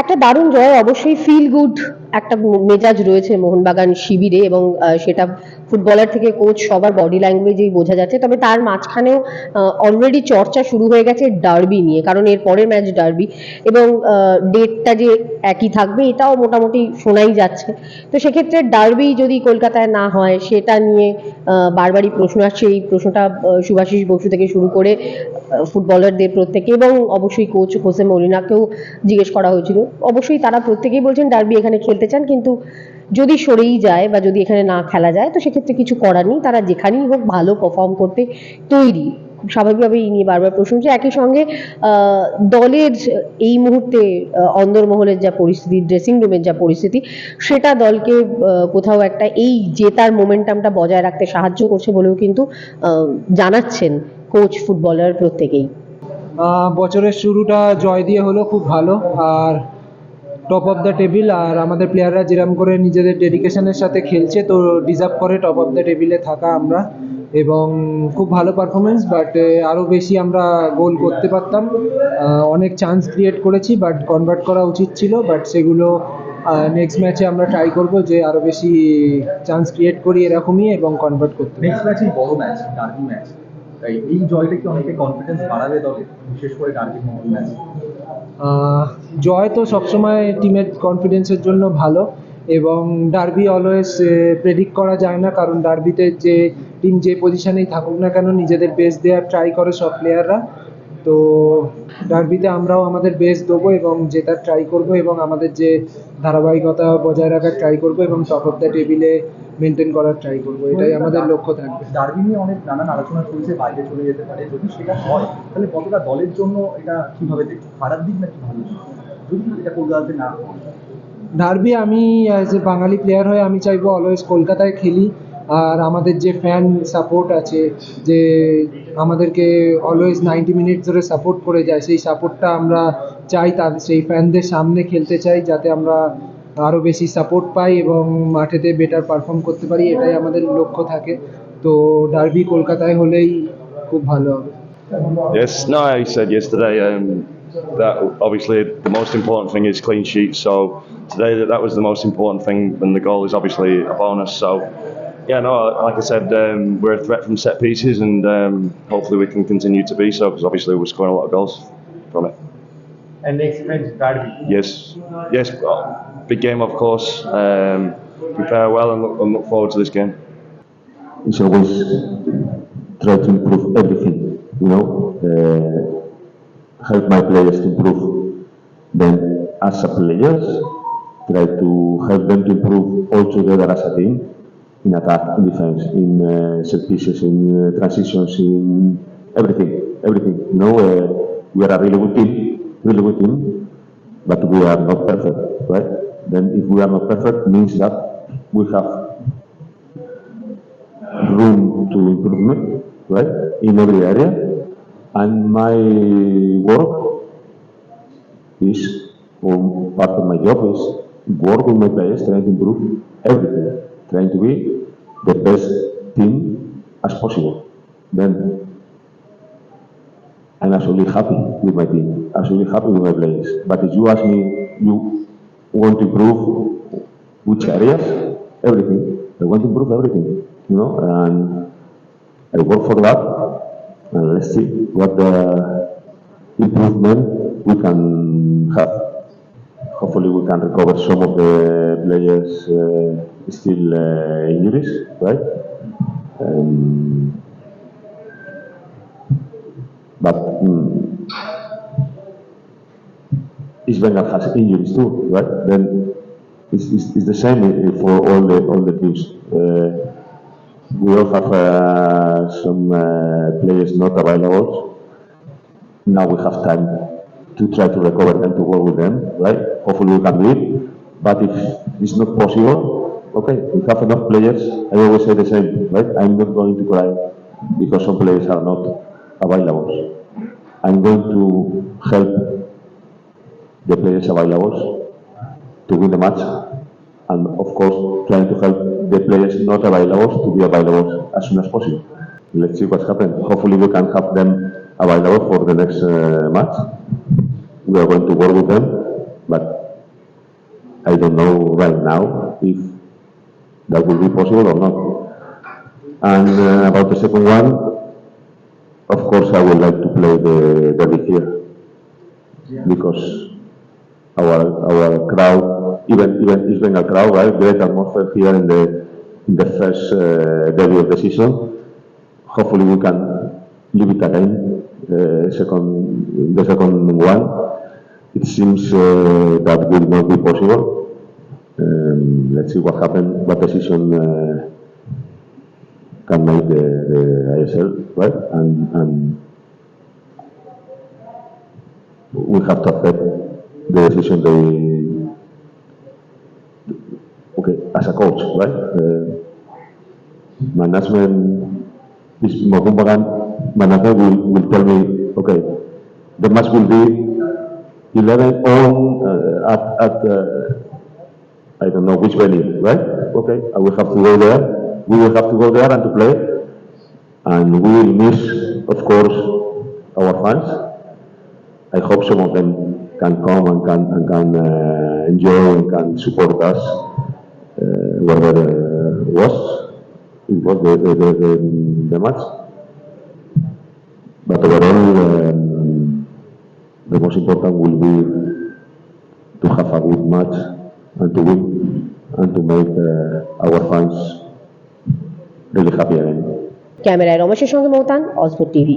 একটা দারুণ জয়, অবশ্যই ফিল গুড একটা মেজাজ রয়েছে মোহনবাগান শিবিরে এবং সেটা ফুটবলার থেকে কোচ সবার বডি ল্যাঙ্গুয়েজেই বোঝা যাচ্ছে। তবে তার মাঝখানেও অলরেডি চর্চা শুরু হয়ে গেছে ডার্বি নিয়ে, কারণ এর পরের ম্যাচ ডার্বি এবং ডেটটা যে একই থাকবে, এটাও মোটামুটি শোনাই যাচ্ছে। তো সেক্ষেত্রে ডার্বি যদি কলকাতায় না হয়, সেটা নিয়ে বারবারই প্রশ্ন আসছে। এই প্রশ্নটা সুভাষিস বসু থেকে শুরু করে ফুটবলারদের প্রত্যেকে এবং অবশ্যই কোচ হোসে মলিনাকেও জিজ্ঞেস করা হয়েছিল। অবশ্যই তারা প্রত্যেকেই বলছেন ডার্বি এখানে খেলতে চান, কিন্তু যদি সরেই যায় বা যদি এখানে না খেলা যায়, তো সেক্ষেত্রে কিছু করার নেই। তারা যেখানেই হোক ভালো পারফর্ম করতে তৈরি। স্বাভাবিকভাবে নিয়ে বারবার হচ্ছে একই সঙ্গে দলের এই মুহূর্তে অন্দরমহলের যা পরিস্থিতি ড্রেসিং রুমের যা পরিস্থিতি, সেটা দলকে কোথাও একটা এই জেতার মোমেন্টামটা বজায় রাখতে সাহায্য করছে বলেও কিন্তু জানাচ্ছেন কোচ ফুটবলার প্রত্যেকেই। বছরের শুরুটা জয় দিয়ে হলো, খুব ভালো। আর টপ অফ দ্য টেবিল আর আমাদের প্লেয়াররা যেরকম করে নিজেদের ডেডিকেশনের সাথে খেলছে, তো ডিজার্ভ করে টপ অফ দ্য টেবিলে থাকা আমরা। এবং খুব ভালো পারফরমেন্স বাট আরও বেশি আমরা গোল করতে পারতাম। অনেক চান্স ক্রিয়েট করেছি বাট কনভার্ট করা উচিত ছিল। বাট সেগুলো নেক্সট ম্যাচে আমরা ট্রাই করব যে আরও বেশি চান্স ক্রিয়েট করি এরকমই এবং কনভার্ট করতে নেক্সট ম্যাচই বড় ম্যাচ ম্যাচ তাই এই জয়টা কি অনেকে কনফিডেন্স বাড়াবে দলে, বিশেষ করে জয় তো সবসময় টিমের কনফিডেন্সের জন্য ভালো এবং ডার্বি অলওয়েজ প্রেডিক্ট করা যায় না, কারণ ডার্বিতে যে টিম যে পজিশনেই থাকুক না কেন, নিজেদের বেস দেওয়ার ট্রাই করে সব প্লেয়াররা তো ডার্বিতে আমরাও আমাদের বেস দেবো এবং জেতার ট্রাই করব এবং আমাদের যে ধারাবাহিকতা বজায় রাখার ট্রাই করব এবং টপ অফ দ্য টেবিলে মেনটেন করার ট্রাই করব এটাই আমাদের লক্ষ্য থাকবে। ডার্বি নিয়ে অনেক নানান আলোচনা চলছে বাইরে চলে যেতে পারে যদি সেটা হয় তাহলে কতটা দলের জন্য এটা কীভাবে দেখবে খারাপ দিক নাকি ভালো দিক? যদি এটা কলকাতাতে না হয়। ডার্বি আমি অ্যাজ এ বাঙালি প্লেয়ার হয়ে আমি চাইব অলওয়েজ কলকাতায় খেলি। আর আমাদের যে ফ্যান সাপোর্ট আছে যে আমাদেরকে অলওয়েজ নাইনটি মিনিট ধরে সাপোর্ট করে যায় সেই সাপোর্টটা আমরা চাই তার সেই ফ্যানদের সামনে খেলতে চাই যাতে আমরা আরও বেশি সাপোর্ট পাই এবং মাঠেতে বেটার পারফর্ম করতে পারি এটাই আমাদের লক্ষ্য থাকে তো ডার্বি কলকাতায় হলেই খুব ভালো হবে Yes, no, I said yesterday um, that obviously the most important thing is clean sheets. So today that, that was the most important thing, and the goal is obviously a bonus. So Yeah, no, like I said, um, we're a threat from set pieces, and um, hopefully we can continue to be so because obviously we're scoring a lot of goals from it. And next match, Derby. Yes, yes, big game of course. Um, prepare well and look, and look forward to this game. It's always try to improve everything, you know, uh, help my players to improve. Then, as a players, try to help them to improve all together as a team in attack, in defense, in uh, set pieces, in uh, transitions, in everything, everything. You know, uh, we are a really good team, really good team, but we are not perfect, right? Then if we are not perfect, means that we have room to improvement, right, in every area. And my work is, or part of my job is work with my players, trying to improve everything, trying to be the best team as possible. Then I'm absolutely happy with my team, absolutely happy with my players. But if you ask me, you want to improve which areas? Everything. I want to improve everything, you know, and I work for that. And let's see what the improvement we can have. Hopefully, we can recover some of the players uh, still uh, injuries, right? Um, but mm, East Bengal has injuries too, right? Then it's, it's, it's the same for all the all the teams. Uh, we all have uh, some uh, players not available. Now we have time to try to recover them, to work with them, right? Hopefully we can do it. But if it's not possible, okay, we have enough players. I always say the same, right? I'm not going to cry because some players are not available. I'm going to help the players available to win the match, and of course, trying to help the players not available to be available as soon as possible. Let's see what's happened. Hopefully, we can have them available for the next uh, match. We are going to work with them, but I don't know right now if that will be possible or not. And uh, about the second one, of course, I would like to play the derby here because our our crowd, even even it's been a crowd, right? Great atmosphere here in the in the first uh, derby of the season. Hopefully, we can leave it again. Uh, second, the second one, it seems uh, that will not be possible. Um, let's see what happens, what decision uh, can make the, the ISL, right? And and we have to accept the decision they, okay, as a coach, right? Uh, management is Mokumbagan, management will, will tell me, okay, the match will be 11 on uh, at, at uh, I don't know which venue, right? Okay, I will have to go there. We will have to go there and to play. And we will miss, of course, our fans. I hope some of them can come and can, and can uh, enjoy and can support us uh, wherever uh, was it was the, the, the, the, the match. But overall, um, the most important will be to have a good match and to win and to make uh, our fans really happy again. ক্যামেরায় রমেশের সঙ্গে মৌতান অজবর TV